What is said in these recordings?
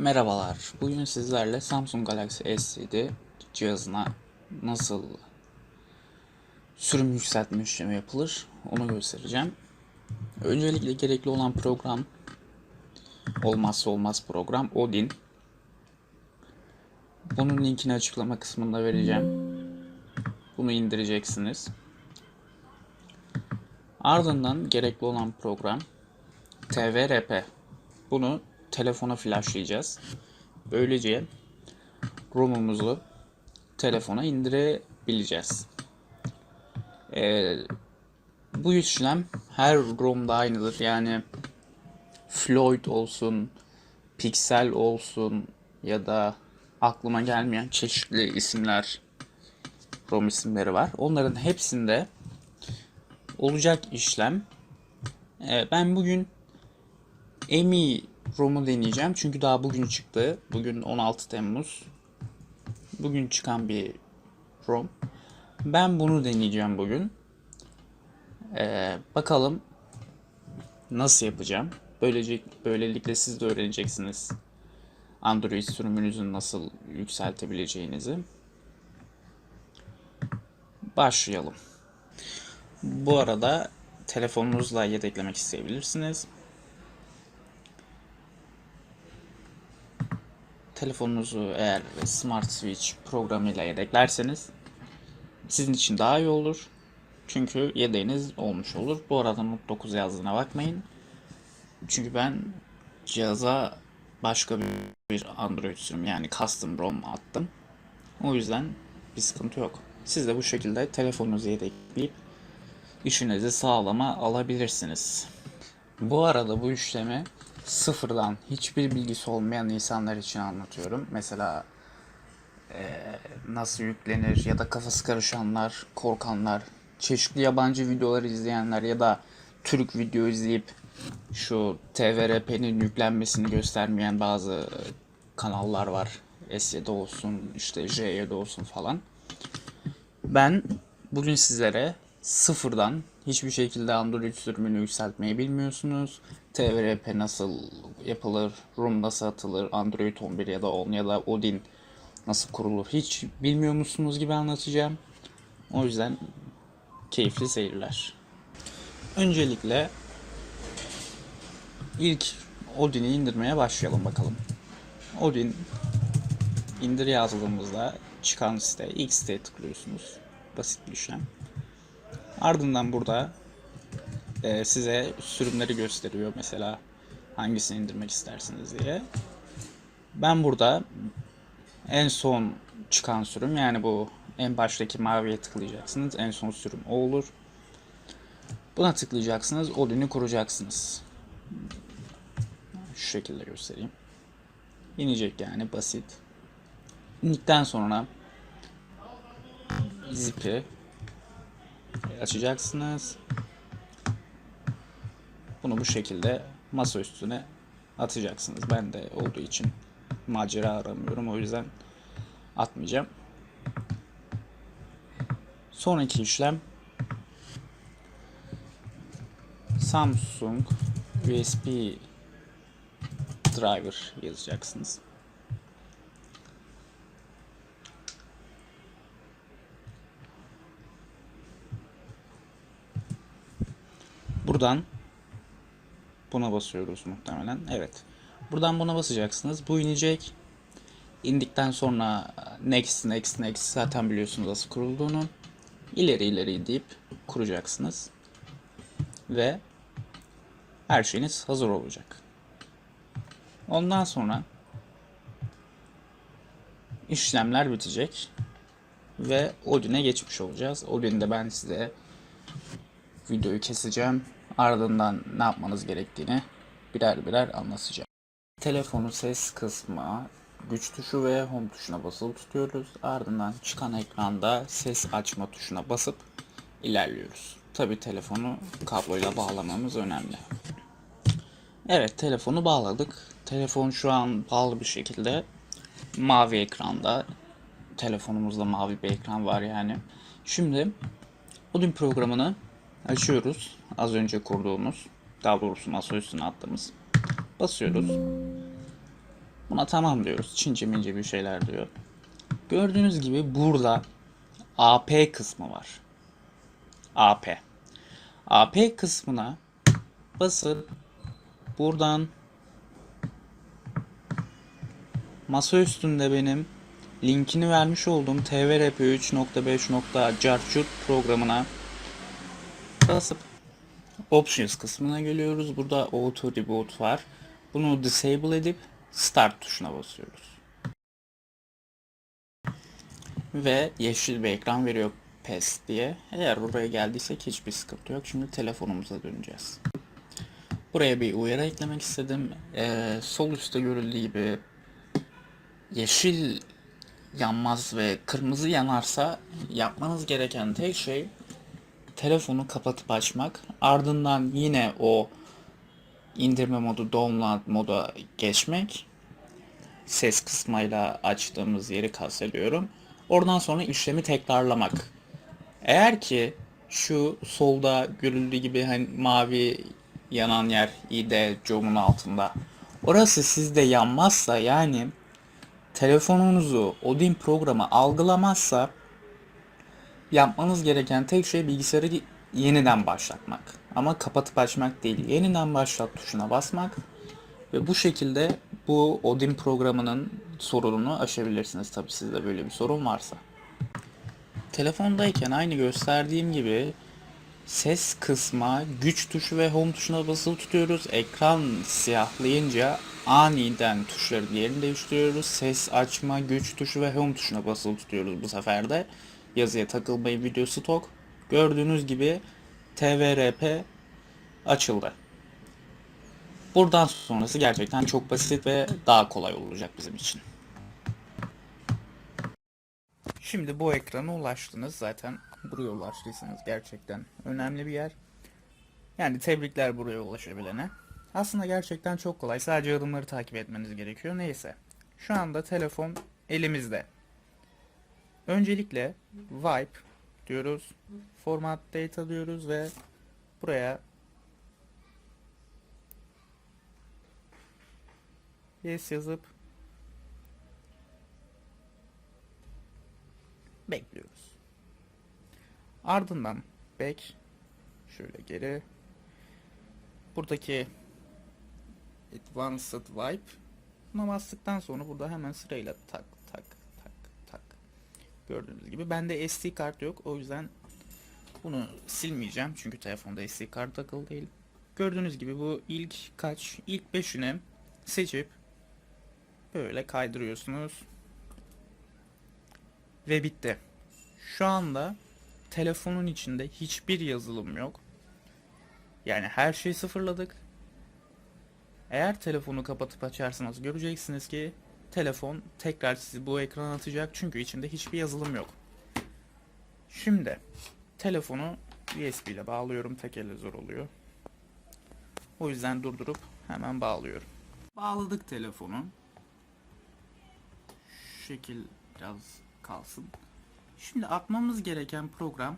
Merhabalar. Bugün sizlerle Samsung Galaxy S7 cihazına nasıl sürüm yükseltme işlemi yapılır onu göstereceğim. Öncelikle gerekli olan program olmazsa olmaz program Odin. Bunun linkini açıklama kısmında vereceğim. Bunu indireceksiniz. Ardından gerekli olan program TVRP. Bunu telefona flashlayacağız. Böylece ROM'umuzu telefona indirebileceğiz. Ee, bu işlem her ROM'da aynıdır. Yani Floyd olsun, Pixel olsun ya da aklıma gelmeyen çeşitli isimler, ROM isimleri var. Onların hepsinde olacak işlem. Ee, ben bugün EMI ROM'u deneyeceğim. Çünkü daha bugün çıktı. Bugün 16 Temmuz. Bugün çıkan bir ROM. Ben bunu deneyeceğim bugün. Ee, bakalım nasıl yapacağım. Böylece böylelikle siz de öğreneceksiniz. Android sürümünüzü nasıl yükseltebileceğinizi. Başlayalım. Bu arada telefonunuzla yedeklemek isteyebilirsiniz. Telefonunuzu eğer Smart Switch programıyla yedeklerseniz sizin için daha iyi olur. Çünkü yedeğiniz olmuş olur. Bu arada Note 9 yazdığına bakmayın. Çünkü ben cihaza başka bir Android sürüm yani custom ROM attım. O yüzden bir sıkıntı yok. Siz de bu şekilde telefonunuzu yedekleyip işinizi sağlama alabilirsiniz. Bu arada bu işlemi sıfırdan hiçbir bilgisi olmayan insanlar için anlatıyorum. Mesela e, nasıl yüklenir ya da kafası karışanlar, korkanlar, çeşitli yabancı videolar izleyenler ya da Türk video izleyip şu TVRP'nin yüklenmesini göstermeyen bazı kanallar var. S7 olsun, işte J7 olsun falan. Ben bugün sizlere sıfırdan hiçbir şekilde Android sürümünü yükseltmeyi bilmiyorsunuz. TVRP nasıl yapılır, ROM nasıl atılır, Android 11 ya da 10 ya da Odin nasıl kurulur hiç bilmiyor musunuz gibi anlatacağım. O yüzden keyifli seyirler. Öncelikle ilk Odin'i indirmeye başlayalım bakalım. Odin indir yazdığımızda çıkan site ilk siteye tıklıyorsunuz. Basit bir işlem. Ardından burada e, size sürümleri gösteriyor mesela hangisini indirmek istersiniz diye. Ben burada en son çıkan sürüm yani bu en baştaki maviye tıklayacaksınız. En son sürüm o olur. Buna tıklayacaksınız. Odin'i kuracaksınız. Şu şekilde göstereyim. İnecek yani basit. İndikten sonra zip'i açacaksınız. Bunu bu şekilde masa üstüne atacaksınız. Ben de olduğu için macera aramıyorum. O yüzden atmayacağım. Sonraki işlem Samsung USB driver yazacaksınız. Buradan buna basıyoruz muhtemelen. Evet. Buradan buna basacaksınız. Bu inecek. İndikten sonra next next next zaten biliyorsunuz nasıl kurulduğunu. İleri ileri deyip kuracaksınız. Ve her şeyiniz hazır olacak. Ondan sonra işlemler bitecek ve Odin'e geçmiş olacağız. Odin'de ben size videoyu keseceğim. Ardından ne yapmanız gerektiğini birer birer anlatacağım. Telefonu ses kısmı güç tuşu ve home tuşuna basılı tutuyoruz. Ardından çıkan ekranda ses açma tuşuna basıp ilerliyoruz. Tabi telefonu kabloyla bağlamamız önemli. Evet telefonu bağladık. Telefon şu an bağlı bir şekilde mavi ekranda. Telefonumuzda mavi bir ekran var yani. Şimdi Odin programını açıyoruz. Az önce kurduğumuz, daha doğrusu masa üstüne attığımız. Basıyoruz. Buna tamam diyoruz. Çince mince bir şeyler diyor. Gördüğünüz gibi burada AP kısmı var. AP. AP kısmına basıp buradan masa üstünde benim linkini vermiş olduğum tvrp3.5.carchut programına basıp Options kısmına geliyoruz. Burada Auto Reboot var. Bunu disable edip Start tuşuna basıyoruz. Ve yeşil bir ekran veriyor PES diye. Eğer buraya geldiysek hiçbir sıkıntı yok. Şimdi telefonumuza döneceğiz. Buraya bir uyarı eklemek istedim. Ee, sol üstte görüldüğü gibi yeşil yanmaz ve kırmızı yanarsa yapmanız gereken tek şey telefonu kapatıp açmak. Ardından yine o indirme modu, download moda geçmek. Ses kısmıyla açtığımız yeri kastediyorum. Oradan sonra işlemi tekrarlamak. Eğer ki şu solda görüldüğü gibi hani mavi yanan yer ID camın altında. Orası sizde yanmazsa yani telefonunuzu Odin programı algılamazsa yapmanız gereken tek şey bilgisayarı yeniden başlatmak. Ama kapatıp açmak değil. Yeniden başlat tuşuna basmak ve bu şekilde bu Odin programının sorununu aşabilirsiniz. Tabi sizde böyle bir sorun varsa. Telefondayken aynı gösterdiğim gibi ses kısma güç tuşu ve home tuşuna basılı tutuyoruz. Ekran siyahlayınca aniden tuşların yerini değiştiriyoruz. Ses açma güç tuşu ve home tuşuna basılı tutuyoruz bu sefer de. Yazıya takılmayın video stok. Gördüğünüz gibi TVRP açıldı. Buradan sonrası gerçekten çok basit ve daha kolay olacak bizim için. Şimdi bu ekrana ulaştınız. Zaten buraya ulaştıysanız gerçekten önemli bir yer. Yani tebrikler buraya ulaşabilene. Aslında gerçekten çok kolay. Sadece adımları takip etmeniz gerekiyor. Neyse. Şu anda telefon elimizde. Öncelikle wipe diyoruz. Format data diyoruz ve buraya yes yazıp bekliyoruz. Ardından back şöyle geri buradaki advanced wipe buna bastıktan sonra burada hemen sırayla tak gördüğünüz gibi bende SD kart yok o yüzden bunu silmeyeceğim çünkü telefonda SD kart takılı değil. Gördüğünüz gibi bu ilk kaç ilk 5'ini seçip böyle kaydırıyorsunuz. Ve bitti. Şu anda telefonun içinde hiçbir yazılım yok. Yani her şeyi sıfırladık. Eğer telefonu kapatıp açarsanız göreceksiniz ki telefon tekrar sizi bu ekrana atacak çünkü içinde hiçbir yazılım yok. Şimdi telefonu USB ile bağlıyorum. Tek elle zor oluyor. O yüzden durdurup hemen bağlıyorum. Bağladık telefonu. Şu şekil biraz kalsın. Şimdi atmamız gereken program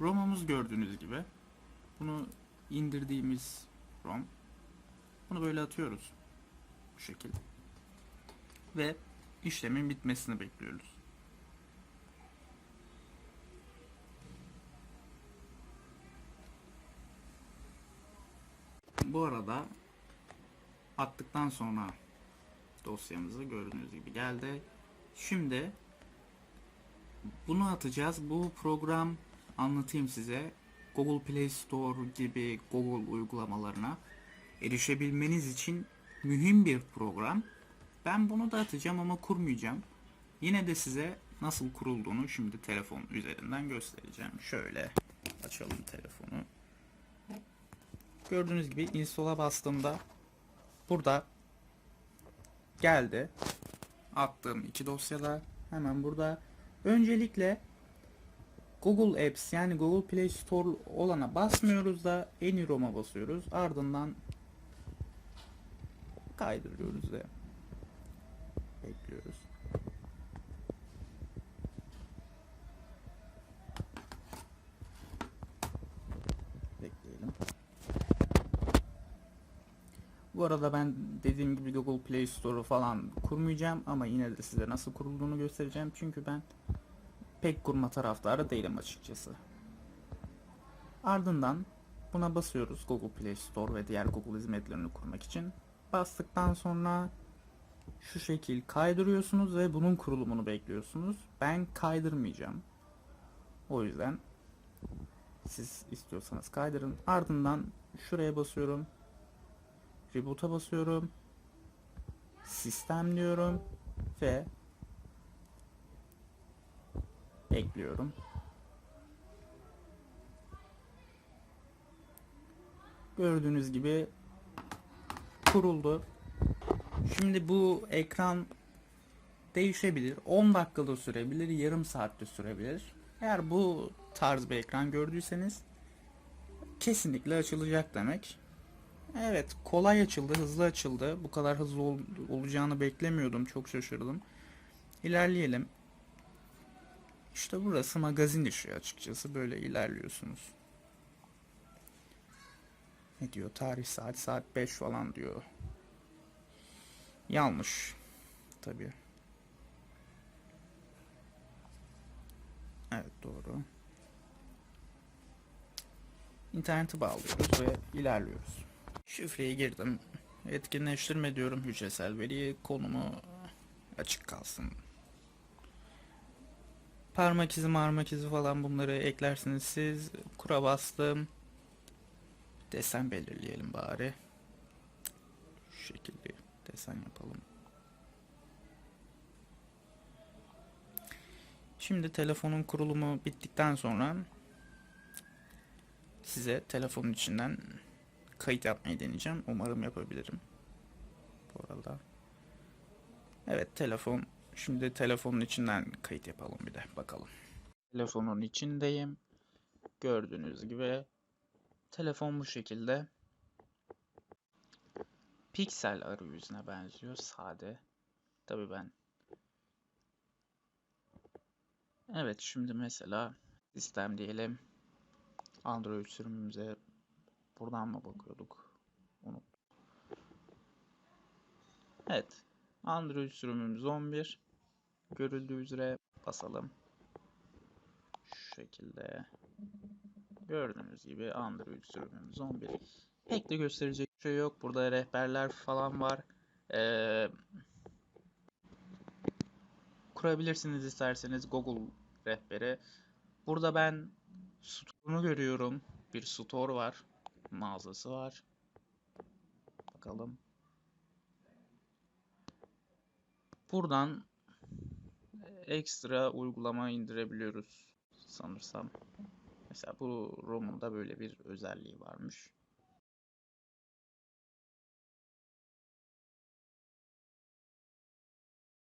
ROM'umuz gördüğünüz gibi. Bunu indirdiğimiz ROM. Bunu böyle atıyoruz. Bu şekilde. Ve işlemin bitmesini bekliyoruz. Bu arada attıktan sonra dosyamızı gördüğünüz gibi geldi. Şimdi bunu atacağız. Bu program anlatayım size. Google Play Store gibi Google uygulamalarına erişebilmeniz için mühim bir program. Ben bunu da atacağım ama kurmayacağım. Yine de size nasıl kurulduğunu şimdi telefon üzerinden göstereceğim. Şöyle açalım telefonu. Gördüğünüz gibi install'a bastığımda burada geldi. Attığım iki dosyada hemen burada. Öncelikle Google Apps yani Google Play Store olana basmıyoruz da AnyROM'a basıyoruz. Ardından kaydırıyoruz ve bekliyoruz. Bekleyelim. Bu arada ben dediğim gibi Google Play Store'u falan kurmayacağım ama yine de size nasıl kurulduğunu göstereceğim. Çünkü ben pek kurma taraftarı değilim açıkçası. Ardından buna basıyoruz Google Play Store ve diğer Google hizmetlerini kurmak için. Bastıktan sonra şu şekil kaydırıyorsunuz ve bunun kurulumunu bekliyorsunuz. Ben kaydırmayacağım. O yüzden siz istiyorsanız kaydırın. Ardından şuraya basıyorum. Reboot'a basıyorum. Sistem diyorum ve bekliyorum. Gördüğünüz gibi kuruldu. Şimdi bu ekran değişebilir. 10 dakikada sürebilir, yarım saatte sürebilir. Eğer bu tarz bir ekran gördüyseniz kesinlikle açılacak demek. Evet, kolay açıldı, hızlı açıldı. Bu kadar hızlı ol- olacağını beklemiyordum. Çok şaşırdım. İlerleyelim. İşte burası magazin işi açıkçası. Böyle ilerliyorsunuz. Ne diyor? Tarih saat saat 5 falan diyor. Yanlış. Tabii. Evet doğru. İnterneti bağlıyoruz ve ilerliyoruz. Şifreyi girdim. Etkinleştirme diyorum hücresel veriyi. Konumu açık kalsın. Parmak izi marmak izi falan bunları eklersiniz siz. Kura bastım. Desen belirleyelim bari. Şu şekilde desen yapalım. Şimdi telefonun kurulumu bittikten sonra size telefonun içinden kayıt yapmayı deneyeceğim. Umarım yapabilirim. Bu arada. Evet telefon. Şimdi telefonun içinden kayıt yapalım bir de bakalım. Telefonun içindeyim. Gördüğünüz gibi telefon bu şekilde. Piksel arayüzüne benziyor. Sade. Tabii ben Evet şimdi mesela sistem diyelim. Android sürümümüze buradan mı bakıyorduk? Unuttum. Evet. Android sürümümüz 11. Görüldüğü üzere basalım. Şu şekilde. Gördüğünüz gibi Android sürümümüz 11. Pek de gösterecek bir şey yok. Burada rehberler falan var. Ee, kurabilirsiniz isterseniz Google rehberi. Burada ben store'unu görüyorum. Bir store var. Mağazası var. Bakalım. Buradan ekstra uygulama indirebiliyoruz sanırsam. Mesela bu ROM'un da böyle bir özelliği varmış.